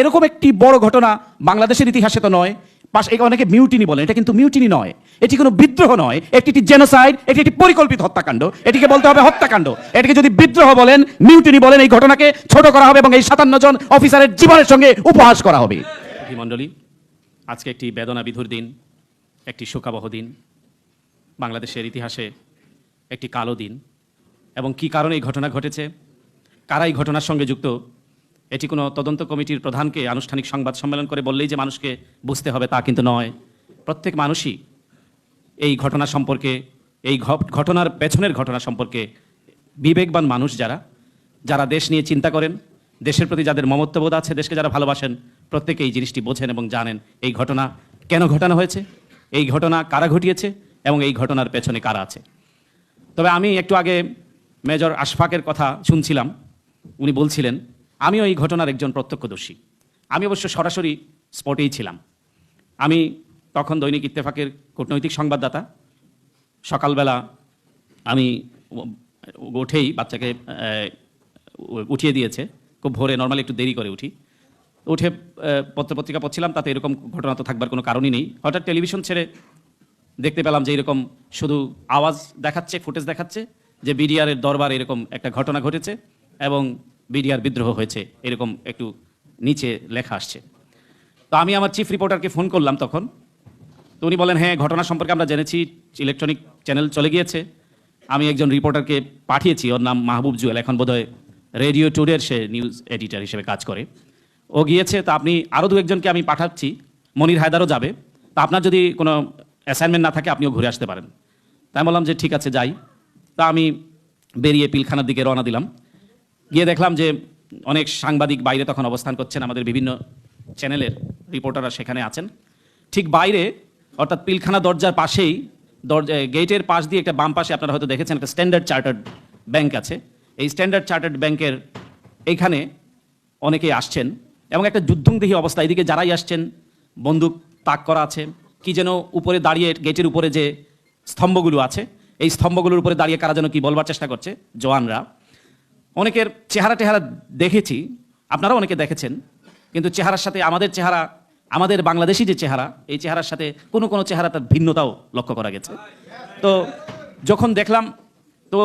এরকম একটি বড় ঘটনা বাংলাদেশের ইতিহাসে তো নয়, পাশ একে অনেকে মিউটিনি বলেন এটা কিন্তু মিউটিনি নয়। এটি কোনো বিদ্রোহ নয়, এটি একটি জেনোসাইড এটি একটি পরিকল্পিত হত্যাকাণ্ড। এটিকে বলতে হবে হত্যাকাণ্ড। এটিকে যদি বিদ্রোহ বলেন, মিউটিনি বলেন, এই ঘটনাকে ছোট করা হবে এবং এই সাতান্ন জন অফিসারের জীবনের সঙ্গে উপহাস করা হবে। মণ্ডলী আজকে একটি বেদনা বিধুর দিন, একটি শোকাবহ দিন, বাংলাদেশের ইতিহাসে একটি কালো দিন। এবং কি কারণে এই ঘটনা ঘটেছে? কারা এই ঘটনার সঙ্গে যুক্ত? এটি কোনো তদন্ত কমিটির প্রধানকে আনুষ্ঠানিক সংবাদ সম্মেলন করে বললেই যে মানুষকে বুঝতে হবে তা কিন্তু নয়। প্রত্যেক মানুষই এই ঘটনা সম্পর্কে, এই ঘটনার পেছনের ঘটনা সম্পর্কে বিবেকবান মানুষ যারা যারা দেশ নিয়ে চিন্তা করেন, দেশের প্রতি যাদের মমত্ববোধ আছে, দেশকে যারা ভালোবাসেন প্রত্যেকে এই জিনিসটি বোঝেন এবং জানেন এই ঘটনা কেন ঘটানো হয়েছে, এই ঘটনা কারা ঘটিয়েছে এবং এই ঘটনার পেছনে কারা আছে। তবে আমি একটু আগে মেজর আশফাকের কথা শুনছিলাম। উনি বলছিলেন আমিও এই ঘটনার একজন প্রত্যক্ষদর্শী। আমি অবশ্য সরাসরি স্পটেই ছিলাম। আমি তখন দৈনিক ইত্তেফাকের কূটনৈতিক সংবাদদাতা। সকালবেলা আমি উঠেই বাচ্চাকে উঠিয়ে দিয়েছে। খুব ভোরে, নর্মালি একটু দেরি করে উঠি। উঠে পত্রপত্রিকা পড়ছিলাম, তাতে এরকম ঘটনা তো থাকবার কোনো কারণই নেই। হঠাৎ টেলিভিশন ছেড়ে দেখতে পেলাম যে এরকম শুধু আওয়াজ দেখাচ্ছে, ফুটেজ দেখাচ্ছে, যে বিডিআরের দরবার এরকম একটা ঘটনা ঘটেছে এবং বিডিআর বিদ্রোহ হয়েছে, এরকম একটু নিচে লেখা আসছে। তো আমি আমার চিফ রিপোর্টারকে ফোন করলাম তখন। তো উনি বলেন হ্যাঁ ঘটনা সম্পর্কে আমরা জেনেছি, ইলেকট্রনিক চ্যানেল চলে গিয়েছে। আমি একজন রিপোর্টারকে পাঠিয়েছি, ওর নাম মাহবুব জুয়েল। এখন বোধহয় রেডিও টুডের সে নিউজ এডিটার হিসেবে কাজ করে। ও গিয়েছে, তা আপনি, আরও দু একজনকে আমি পাঠাচ্ছি, মনির হায়দারও যাবে। তা আপনার যদি কোনো অ্যাসাইনমেন্ট না থাকে, আপনিও ঘুরে আসতে পারেন। তাই বললাম যে, ঠিক আছে, যাই। তা আমি বেরিয়ে পিলখানার দিকে রওনা দিলাম। গিয়ে দেখলাম যে অনেক সাংবাদিক বাইরে তখন অবস্থান করছেন আমাদের বিভিন্ন চ্যানেলের রিপোর্টাররা সেখানে আছেন। ঠিক বাইরে, অর্থাৎ পিলখানা দরজার পাশেই, দরজা গেটের পাশ দিয়ে একটা বাম পাশে আপনারা হয়তো দেখেছেন একটা স্ট্যান্ডার্ড চার্টার্ড ব্যাংক আছে। এই স্ট্যান্ডার্ড চার্টার্ড ব্যাংকের এইখানে অনেকেই আসছেন এবং একটা যুদ্ধংদেহী অবস্থা। এদিকে যারাই আসছেন, বন্দুক তাক করা আছে, কি যেন উপরে দাঁড়িয়ে গেটের উপরে যে স্তম্ভগুলো আছে, এই স্তম্ভগুলোর উপরে দাঁড়িয়ে কারা যেন কি বলবার চেষ্টা করছে, জওয়ানরা। অনেকের চেহারা টেহারা দেখেছি, আপনারাও অনেকে দেখেছেন, কিন্তু চেহারার সাথে আমাদের চেহারা, আমাদের বাংলাদেশি যে চেহারা, এই চেহারার সাথে কোনো কোনো চেহারা তার ভিন্নতাও লক্ষ্য করা গেছে। তো যখন দেখলাম, তো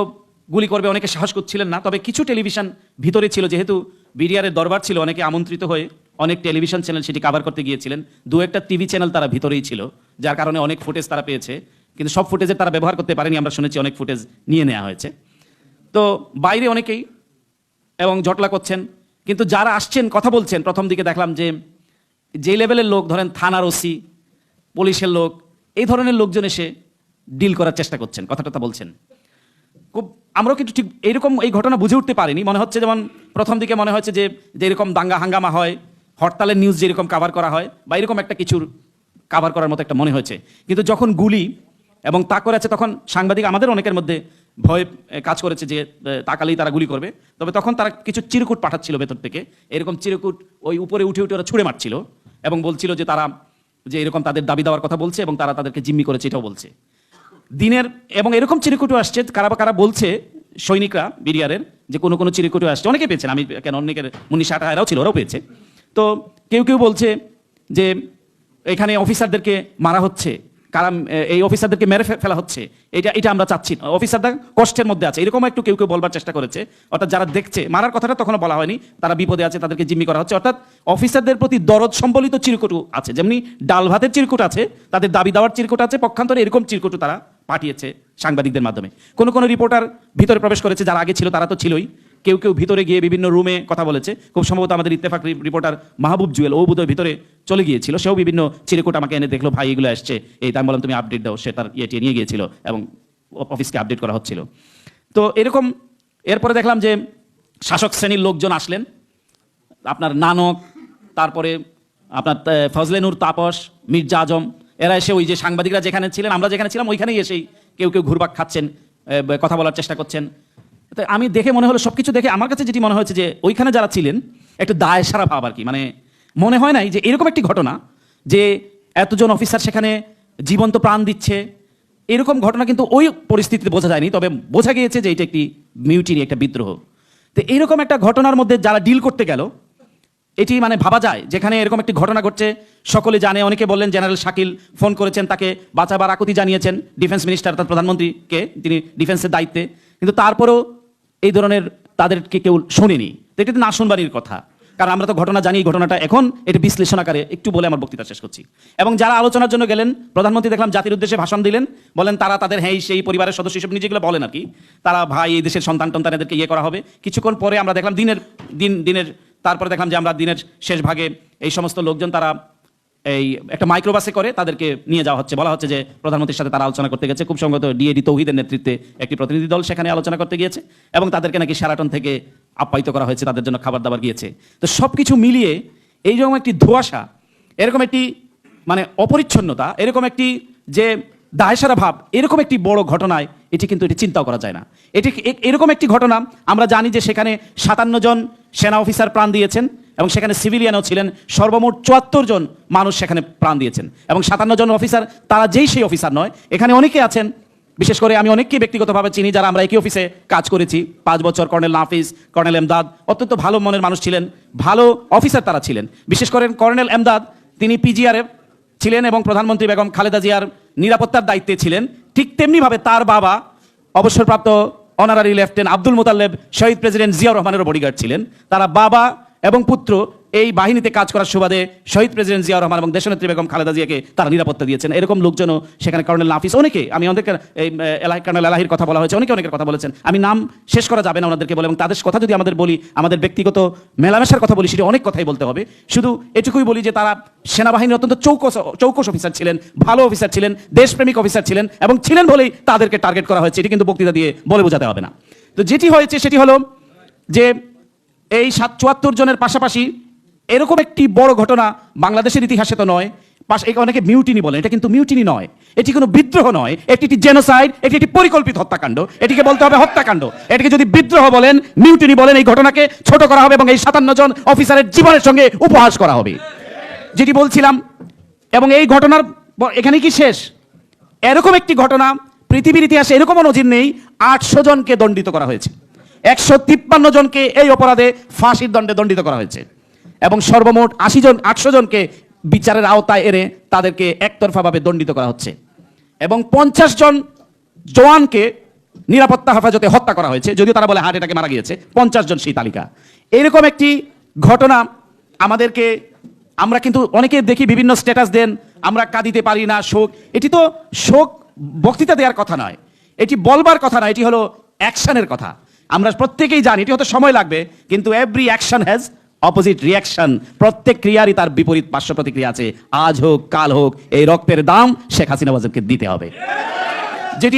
গুলি করবে, অনেকে সাহস করছিলেন না, তবে কিছু টেলিভিশন ভিতরে ছিল, যেহেতু বিডিআরের দরবার ছিল, অনেকে আমন্ত্রিত হয়ে অনেক টেলিভিশন চ্যানেল সেটি কাভার করতে গিয়েছিলেন। দু একটা টিভি চ্যানেল তারা ভিতরেই ছিল, যার কারণে অনেক ফুটেজ তারা পেয়েছে, কিন্তু সব ফুটেজের তারা ব্যবহার করতে পারেনি, আমরা শুনেছি অনেক ফুটেজ নিয়ে নেওয়া হয়েছে। তো বাইরে অনেকেই এবং জটলা করছেন। কিন্তু যারা আসছেন, কথা বলছেন, প্রথম দিকে দেখলাম যে যে লেভেলের লোক, ধরেন থানার ওসি, পুলিশের লোক, এই ধরনের লোকজন এসে ডিল করার চেষ্টা করছেন কথা টথা বলছেন। খুব, আমরাও কিন্তু ঠিক এইরকম এই ঘটনা বুঝে উঠতে পারিনি। মনে হচ্ছে যেমন প্রথম দিকে মনে হচ্ছে যে যেরকম দাঙ্গা হাঙ্গামা হয়, হরতালের নিউজ যেরকম কাভার করা হয়, বা এরকম একটা কিছুর কাভার করার মতো একটা মনে হয়েছে। কিন্তু যখন গুলি এবং তা করেছে, তখন সাংবাদিক আমাদের অনেকের মধ্যে ভয় কাজ করেছে যে তাকালেই তারা গুলি করবে। তবে তখন তারা কিছু চিরকুট পাঠাচ্ছিল ভেতর থেকে। এরকম চিরকুট ওই উপরে উঠে উঠে ওরা ছুঁড়ে মারছিল এবং বলছিল যে তারা, যে এরকম তাদের দাবি দেওয়ার কথা বলছে এবং তারা তাদেরকে জিম্মি করেছে, এটাও বলছে। দিনের, এবং এরকম চিরকুটও আসছে কারা বা কারা বলছে, সৈনিকরা বিরিয়ারের যে কোনো কোনো চিরকুটও আসছে। অনেকে পেয়েছেন, আমি কেন, অনেকের মুন্নি সাটা এরাও ছিল, ওরাও পেয়েছে। তো কেউ কেউ বলছে যে, এখানে অফিসারদেরকে মারা হচ্ছে কারা এ, এই অফিসারদেরকে মেরে ফেলা হচ্ছে। এটা এটা আমরা চাচ্ছি না। অফিসাররা কষ্টের মধ্যে আছে। এরকম একটু কেউ কেউ বলবার চেষ্টা করেছে। অর্থাৎ যারা দেখছে মারার কথাটা তখনও বলা হয়নি। তারা বিপদে আছে তাদেরকে জিম্মি করা হচ্ছে। অর্থাৎ অফিসারদের প্রতি দরদ সম্বলিত চিরকুটু আছে। যেমনি ডাল ভাতের চিরকুট আছে তাদের দাবি দেওয়ার চিরকুট আছে। পক্ষান্তরে এরকম চিরকুটু তারা পাঠিয়েছে সাংবাদিকদের মাধ্যমে। কোনো কোনো রিপোর্টার ভিতরে প্রবেশ করেছে যারা আগে ছিল তারা তো ছিলই। কেউ কেউ ভিতরে গিয়ে বিভিন্ন রুমে কথা বলেছে। খুব সম্ভবত আমাদের ইত্তেফাক রিপোর্টার মাহবুব জুয়েল, ও বোধহয় ভিতরে চলে গিয়েছিল। সেও বিভিন্ন চিরকুট আমাকে এনে দেখল, ভাই, এগুলো আসছে। এই, তাই বললাম, তুমি আপডেট দাও। সে তার ইয়েটি নিয়ে গিয়েছিল এবং অফিসকে আপডেট করা হচ্ছিল। তো এরকম এরপরে দেখলাম যে শাসক শ্রেণির লোকজন আসলেন। আপনার নানক, তারপরে আপনার ফজলে নূর তাপস, মির্জা আজম, এরা এসে ওই যে সাংবাদিকরা যেখানে ছিলেন, আমরা যেখানে ছিলাম, ওইখানেই এসেই কেউ কেউ ঘুরবাক খাচ্ছেন কথা বলার চেষ্টা করছেন। তো আমি দেখে মনে হলো সব কিছু দেখে আমার কাছে যেটি মনে হয়েছে যে ওইখানে যারা ছিলেন, একটু দায় সারা ভাব আর কি। মানে মনে হয় নাই যে এরকম একটি ঘটনা যে এতজন অফিসার সেখানে জীবন্ত প্রাণ দিচ্ছে। এরকম ঘটনা কিন্তু ওই পরিস্থিতিতে বোঝা যায়নি, তবে বোঝা গিয়েছে যে এটা একটি মিউটিনি, একটা বিদ্রোহ। তো এইরকম একটা ঘটনার মধ্যে যারা ডিল করতে গেল, এটি মানে ভাবা যায়। যেখানে এরকম একটি ঘটনা ঘটছে, সকলে জানে, অনেকে বললেন জেনারেল শাকিল ফোন করেছেন, তাকে বাঁচাবার আকুতি জানিয়েছেন ডিফেন্স মিনিস্টার, অর্থাৎ প্রধানমন্ত্রীকে, তিনি ডিফেন্সের দায়িত্বে। কিন্তু তারপরেও এই ধরনের তাদেরকে কেউ শোনেনি। এটি না শুনবারই কথা। কারণ আমরা তো ঘটনা জানি, ঘটনাটা এখন, এটি বিশ্লেষণ আকারে একটু বলে আমার বক্তৃতা শেষ করছি। এবং যারা আলোচনার জন্য গেলেন, প্রধানমন্ত্রী দেখলাম জাতির উদ্দেশ্যে ভাষণ দিলেন, বলেন তারা তাদের হ্যাঁ সেই পরিবারের সদস্য হিসেবে নিজেগুলো বলেন আর কি। তারা ভাই, এই দেশের সন্তান টন্তান এদেরকে ইয়ে করা হবে। কিছুক্ষণ পরে আমরা দেখলাম দিনের, দিন, দিনের, তারপরে দেখলাম যে আমরা দিনের শেষ ভাগে এই সমস্ত লোকজন তারা এই একটা মাইক্রোবাসে করে তাদেরকে নিয়ে যাওয়া হচ্ছে। বলা হচ্ছে যে প্রধানমন্ত্রীর সাথে তারা আলোচনা করতে গেছে। খুব সম্ভবত ডিএডি তৌহিদের নেতৃত্বে একটি প্রতিনিধি দল সেখানে আলোচনা করতে গিয়েছে এবং তাদেরকে নাকি সেরাটন থেকে আপ্যায়িত করা হয়েছে, তাদের জন্য খাবার দাবার গিয়েছে। তো সব কিছু মিলিয়ে এই রকম একটি ধোঁয়াশা, এরকম একটি মানে অপরিচ্ছন্নতা, এরকম একটি যে দায়সারা ভাব, এরকম একটি বড় ঘটনায় এটি কিন্তু এটি চিন্তাও করা যায় না। এটি এরকম একটি ঘটনা আমরা জানি যে সেখানে সাতান্ন জন সেনা অফিসার প্রাণ দিয়েছেন এবং সেখানে সিভিলিয়ানও ছিলেন। সর্বমোট চুয়াত্তর জন মানুষ সেখানে প্রাণ দিয়েছেন এবং সাতান্ন জন অফিসার, তারা যেই সেই অফিসার নয়, এখানে অনেকে আছেন। বিশেষ করে আমি অনেককে ব্যক্তিগতভাবে চিনি যারা আমরা একই অফিসে কাজ করেছি। পাঁচ বছর কর্নেল নাফিস, কর্নেল এমদাদ, অত্যন্ত ভালো মনের মানুষ ছিলেন, ভালো অফিসার তারা ছিলেন। বিশেষ করে কর্নেল এমদাদ, তিনি পিজিআরএফ ছিলেন এবং প্রধানমন্ত্রী বেগম খালেদা জিয়ার নিরাপত্তার দায়িত্বে ছিলেন। ঠিক তেমনিভাবে তার বাবা অবসরপ্রাপ্ত অনারারি লেফটেন্যান্ট আব্দুল মোতাল্লেব শহীদ প্রেসিডেন্ট জিয়াউর রহমানেরও বডিগার্ড ছিলেন। তারা বাবা এবং পুত্র এই বাহিনীতে কাজ করার সুবাদে শহীদ প্রেসিডেন্ট জিয়া রহমান এবং দেশনেত্রী বেগম খালেদা জিয়াকে তারা নিরাপত্তা দিয়েছেন। এরকম লোকজনও সেখানে কর্নেল নাফিস, অনেকে, আমি অনেকের এই এলাহি কর্নেল এলাহির কথা বলা হয়েছে, অনেকে অনেকের কথা বলেছেন। আমি নাম শেষ করা যাবে না ওনাদেরকে বলে এবং তাদের কথা যদি আমাদের বলি, আমাদের ব্যক্তিগত মেলামেশার কথা বলি, সেটি অনেক কথাই বলতে হবে। শুধু এটুকুই বলি যে তারা সেনাবাহিনীর অত্যন্ত চৌকস চৌকস অফিসার ছিলেন, ভালো অফিসার ছিলেন, দেশপ্রেমিক অফিসার ছিলেন এবং ছিলেন বলেই তাদেরকে টার্গেট করা হয়েছে। এটি কিন্তু বক্তৃতা দিয়ে বলে বোঝাতে হবে না। তো যেটি হয়েছে সেটি হলো যে এই সাত চুয়াত্তর জনের পাশাপাশি এরকম একটি বড় ঘটনা বাংলাদেশের ইতিহাসে তো নয়, পাশ একে অনেকে মিউটিনি বলেন এটা কিন্তু মিউটিনি নয়। এটি কোনো বিদ্রোহ নয়। এটি একটি জেনোসাইড এটি একটি পরিকল্পিত হত্যাকাণ্ড। এটিকে বলতে হবে হত্যাকাণ্ড। এটিকে যদি বিদ্রোহ বলেন, মিউটিনি বলেন, এই ঘটনাকে ছোট করা হবে এবং এই সাতান্ন জন অফিসারের জীবনের সঙ্গে উপহাস করা হবে। যেটি বলছিলাম, এবং এই ঘটনার এখানে কি শেষ? এরকম একটি ঘটনা পৃথিবীর ইতিহাসে এরকমও নজির নেই, আটশো জনকে দণ্ডিত করা হয়েছে। একশো তিপ্পান্ন জনকে এই অপরাধে ফাঁসির দণ্ডে দণ্ডিত করা হয়েছে। এবং সর্বমোট আশি জন, আটশো জনকে বিচারের আওতায় এনে তাদেরকে একতরফাভাবে দণ্ডিত করা হচ্ছে। এবং পঞ্চাশ জন জওয়ানকে নিরাপত্তা হেফাজতে হত্যা করা হয়েছে, যদিও তারা বলে হার্ট অ্যাটাকে মারা গিয়েছে। পঞ্চাশ জন সেই তালিকা। এরকম একটি ঘটনা আমাদেরকে, আমরা কিন্তু অনেকে দেখি বিভিন্ন স্ট্যাটাস দেন, আমরা কাঁদিতে পারি না, শোক। এটি তো শোক বক্তৃতা দেওয়ার কথা নয়। এটি বলবার কথা না এটি হলো অ্যাকশনের কথা। আমরা প্রত্যেকেই জানি, এটি হয়তো সময় লাগবে, কিন্তু every action has opposite reaction প্রত্যেক ক্রিয়ারই তার বিপরীত পার্শ্ব প্রতিক্রিয়া আছে। আজ হোক, কাল হোক, এই রক্তের দাম শেখ হাসিনা বাজবকে দিতে হবে। যেটি